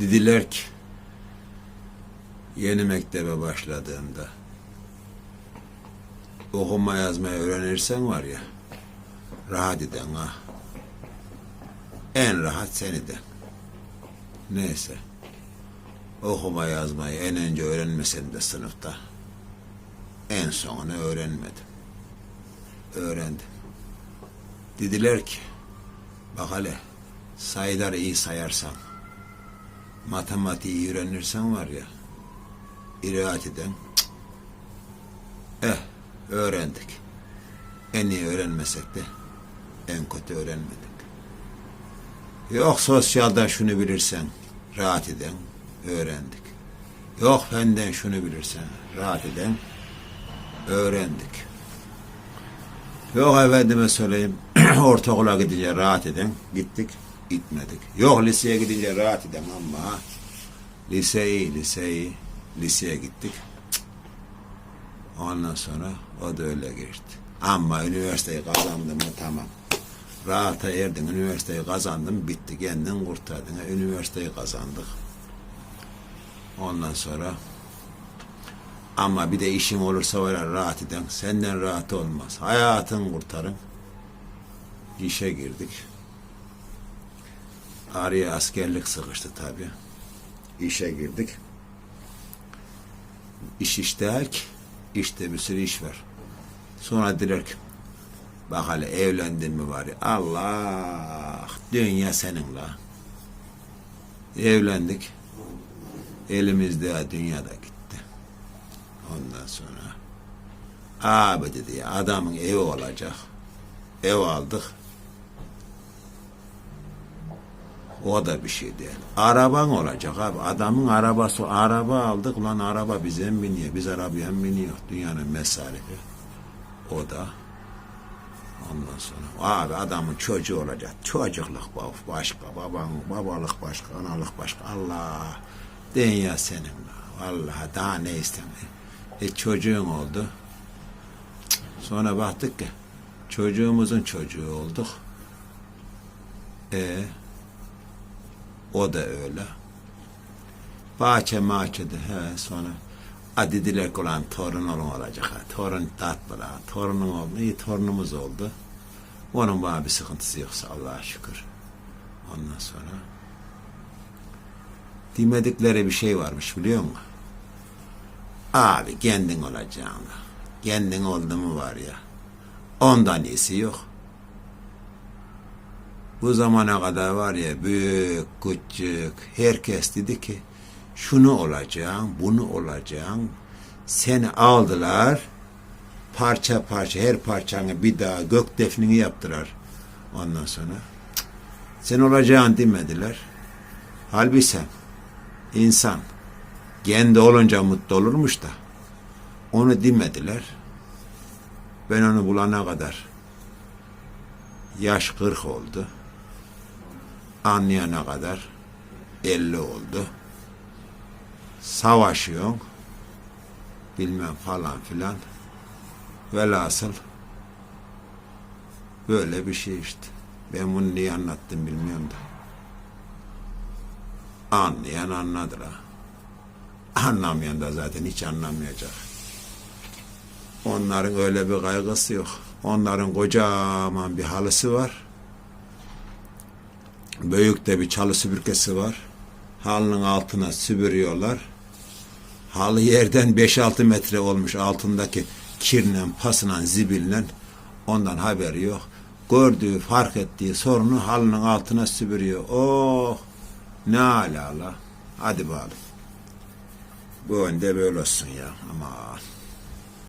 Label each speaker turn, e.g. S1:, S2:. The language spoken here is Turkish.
S1: Dediler ki yeni mektebe başladığımda okuma yazmayı öğrenirsen var ya rahat eden ha. En rahat seni de. Neyse. Okuma yazmayı en önce öğrenmesem de sınıfta. En sonunu öğrenmedim. Öğrendim. Dediler ki bak hele sayıları iyi sayarsan matematiği öğrenirsen var ya iraat eden eh öğrendik. En iyi öğrenmesek de en kötü öğrenmedik. Yok sosyalden şunu bilirsen rahat eden öğrendik. Yok fenden şunu bilirsen rahat eden öğrendik. Yok efendime söyleyeyim ortaokula gidince rahat eden gittik gitmedik. Yok liseye gidince rahat eden ama liseyi liseyi liseye gittik. Ondan sonra o da öyle geçti. Ama üniversiteyi kazandım mı tamam. Rahata erdin, üniversiteyi kazandım, bitti. Kendin kurtardın. Ha, Üniversiteyi kazandık. Ondan sonra ama bir de işin olursa ya rahat eden, senden rahat olmaz. Hayatın kurtarın. İşe girdik. Araya askerlik sıkıştı tabii. İşe girdik. İş işte ki, işte bir sürü iş var. Sonra dediler ki, bak hele evlendin mi var ya, Allah, dünya senin la. Evlendik. Elimizde dünyada gitti. Ondan sonra abi dedi ya adamın evi olacak. Ev aldık. O da bir şey değil. Araban olacak abi. Adamın arabası, araba aldık lan araba bize mi biniyor? Biz arabaya mı biniyor? Dünyanın mesarifi. O da. Ondan sonra abi adamın çocuğu olacak. Çocukluk ba- başka, baban, babalık başka, analık başka. Allah dünya senin. la. Vallahi daha ne istemiyor. E çocuğun oldu. Sonra baktık ki çocuğumuzun çocuğu olduk. E o da öyle. Bahçe mahçede he sonra a dediler ki ulan torun olun olacak ha. Torun tatlı ha. Torunum oldu. İyi torunumuz oldu. Onun bana bir sıkıntısı yoksa Allah'a şükür. Ondan sonra demedikleri bir şey varmış biliyor musun? Abi kendin olacaksın. Kendin oldu mu var ya. Ondan iyisi yok. Bu zamana kadar var ya büyük, küçük, herkes dedi ki şunu olacaksın, bunu olacaksın. Seni aldılar, parça parça, her parçanı bir daha gök defnini yaptılar. Ondan sonra sen olacaksın demediler. Halbuki sen, insan, kendi olunca mutlu olurmuş da onu demediler. Ben onu bulana kadar yaş 40 oldu. Anlayana kadar 50 oldu. Savaşıyorsun. Bilmem falan filan. Velhasıl böyle bir şey işte. Ben bunu niye anlattım bilmiyorum da. Anlayan anladı la. Anlamayan da zaten hiç anlamayacak. Onların öyle bir kaygısı yok. Onların kocaman bir halısı var. Büyük de bir çalı süpürgesi var. Halının altına süpürüyorlar. Halı yerden 5-6 metre olmuş altındaki kirle, pasla, zibille ondan haberi yok. Gördüğü, fark ettiği sorunu halının altına süpürüyor. Oh! Ne ala la. Hadi bakalım. Bu önde böyle olsun ya. Aman.